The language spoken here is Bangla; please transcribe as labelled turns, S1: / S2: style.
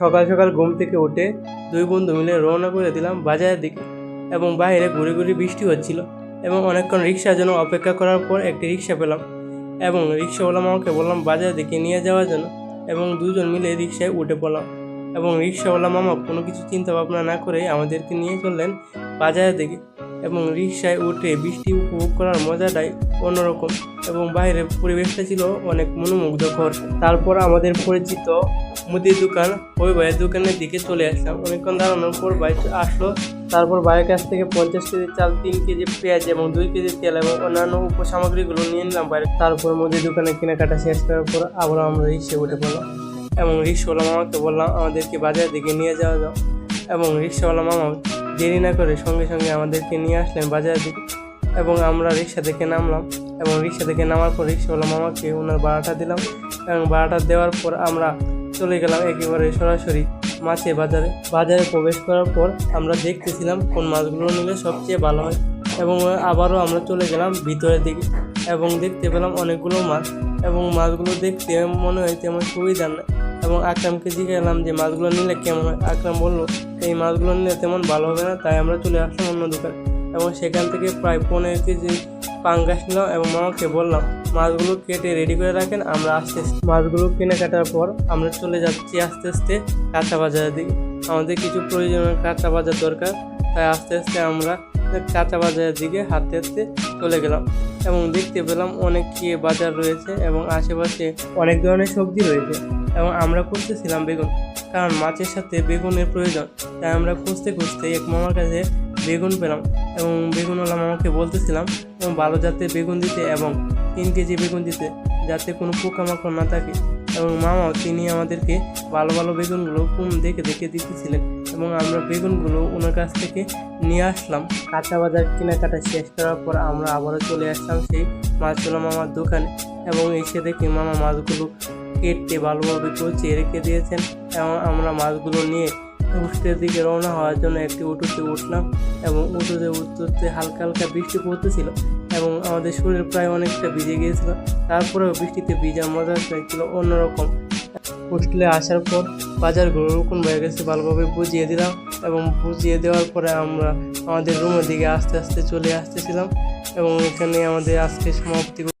S1: সকাল সকাল ঘুম থেকে উঠে দুই বন্ধু মিলে রওনা করে দিলাম বাজারের দিকে এবং বাইরে ঘুরে ঘুরে বৃষ্টি হচ্ছিল এবং অনেকক্ষণ রিক্সার জন্য অপেক্ষা করার পর একটি রিক্সা পেলাম এবং রিক্সাওয়ালা মামাকে বললাম বাজারের দিকে নিয়ে যাওয়ার জন্য। এবং দুজন মিলে রিক্সায় উঠে পড়লাম এবং রিক্সাওয়ালা মামা কোনো কিছু চিন্তা ভাবনা না করে আমাদেরকে নিয়ে চললেন বাজারের দিকে। এবং রিক্সায় উঠে বৃষ্টি উপভোগ করার মজাটাই অন্যরকম এবং বাইরের পরিবেশটা ছিল অনেক মনোমুগ্ধকর। তারপর আমাদের পরিচিত মুদির দোকান, ওই ভাইয়ের দোকানের দিকে চলে আসলাম। অনেকক্ষণ দাঁড়ানোর পর ভাই আসলো। তারপর ভাইয়ের কাছ থেকে পঞ্চাশ কেজি চাল, তিন কেজি পেঁয়াজ এবং দুই কেজি তেল এবং অন্যান্য উপসামগ্রীগুলো নিয়ে নিলাম বাইরে তারপর মুদির দোকানে কেনাকাটা শেষ করার পর আবার আমরা রিক্সে উঠে পড়লাম এবং রিক্সাওয়ালা মামাকে বললাম, আমাদেরকে বাজারের দিকে নিয়ে যাওয়া যাও। এবং রিক্সাওয়ালা মামা দেরি না করে সঙ্গে সঙ্গে আমাদেরকে নিয়ে আসলেন বাজারের দিকে। এবং আমরা রিক্সা থেকে নামলাম এবং রিক্সা থেকে নামার পর রিক্সাওয়ালা মামাকে ওনার ভাড়াটা দিলাম এবং ভাড়াটা দেওয়ার পর আমরা চলে গেলাম একেবারে সরাসরি মাছে বাজারে। বাজারে প্রবেশ করার পর আমরা দেখতেছিলাম কোন মাছগুলো নিলে সবচেয়ে ভালো হয় এবং আবারও আমরা চলে গেলাম ভিতরের দিকে এবং দেখতে পেলাম অনেকগুলো মাছ এবং মাছগুলো দেখতে মনে হয় তেমন সুবিধা না। এবং আকরামকে জিজ্ঞাসলাম যে, মাছগুলো নিলে কেমন হয়? আকরাম বলল, এই মাছগুলো নিলে তেমন ভালো হবে না, তাই আমরা চলে আসলাম অন্য দোকানে। এবং সেখান থেকে প্রায় পনেরো কেজি পাঙ্গাস নিলাম এবং মামাকে বললাম, মাছগুলো কেটে রেডি করে রাখেন, আমরা আস্তে আস্তে মাছগুলো কেনে কাটার পর আমরা চলে যাচ্ছি আস্তে আস্তে কাঁচা বাজারের দিকে। আমাদের কিছু প্রয়োজনীয় কাঁচা বাজার দরকার, তাই আস্তে আস্তে আমরা কাঁচা বাজারের দিকে হাঁটতে হাঁটতে চলে গেলাম। এবং দেখতে পেলাম অনেক কি বাজার রয়েছে এবং আশেপাশে অনেক ধরনের সবজি রয়েছে এবং আমরা খুঁজতেছিলাম বেগুন। কারণ মাছের সাথে বেগুনের প্রয়োজন, তাই আমরা খুঁজতে খুঁজতে এক মামার কাছে বেগুন পেলাম এবং বেগুনওয়ালা মামাকে বলতেছিলাম ভালো জাতের বেগুন দিতে এবং তিন কেজি বেগুন দিতে, যাতে কোনো পোকামাকড় না থাকে। এবং মামাও, তিনি আমাদেরকে ভালো ভালো বেগুনগুলো কম দেখে দেখে দিতেছিলেন। এবং আমরা বেগুনগুলো ওনার কাছ থেকে নিয়ে আসলাম। কাঁচা বাজার কেনাকাটা শেষ করার পর আমরা আবারও চলে আসলাম সেই মাছওয়ালা মামার দোকানে এবং এসে দেখি মামা মাছগুলো কেটে ভালোভাবে কচিয়ে রেখে দিয়েছেন এবং আমরা মাছগুলো নিয়ে উঠতে দিকে রওনা হওয়ার জন্য একটি উঁটুতে উঠলাম এবং উঠতে উঠতে হালকা হালকা বৃষ্টি পড়তেছিল এবং আমাদের শরীর প্রায় অনেকটা ভিজে গিয়েছিল। তারপরেও বৃষ্টিতে ভিজার মজা ছিল অন্যরকম হোস্টেলে আসার পর বাজারগুলো রুকুন ভাইয়ের কাছে ভালোভাবে বুঝিয়ে দিলাম এবং বুঝিয়ে দেওয়ার পরে আমরা আমাদের রুমের দিকে আস্তে আস্তে চলে আসতেছিলাম এবং এখানে আমাদের আজকে সমাপ্তি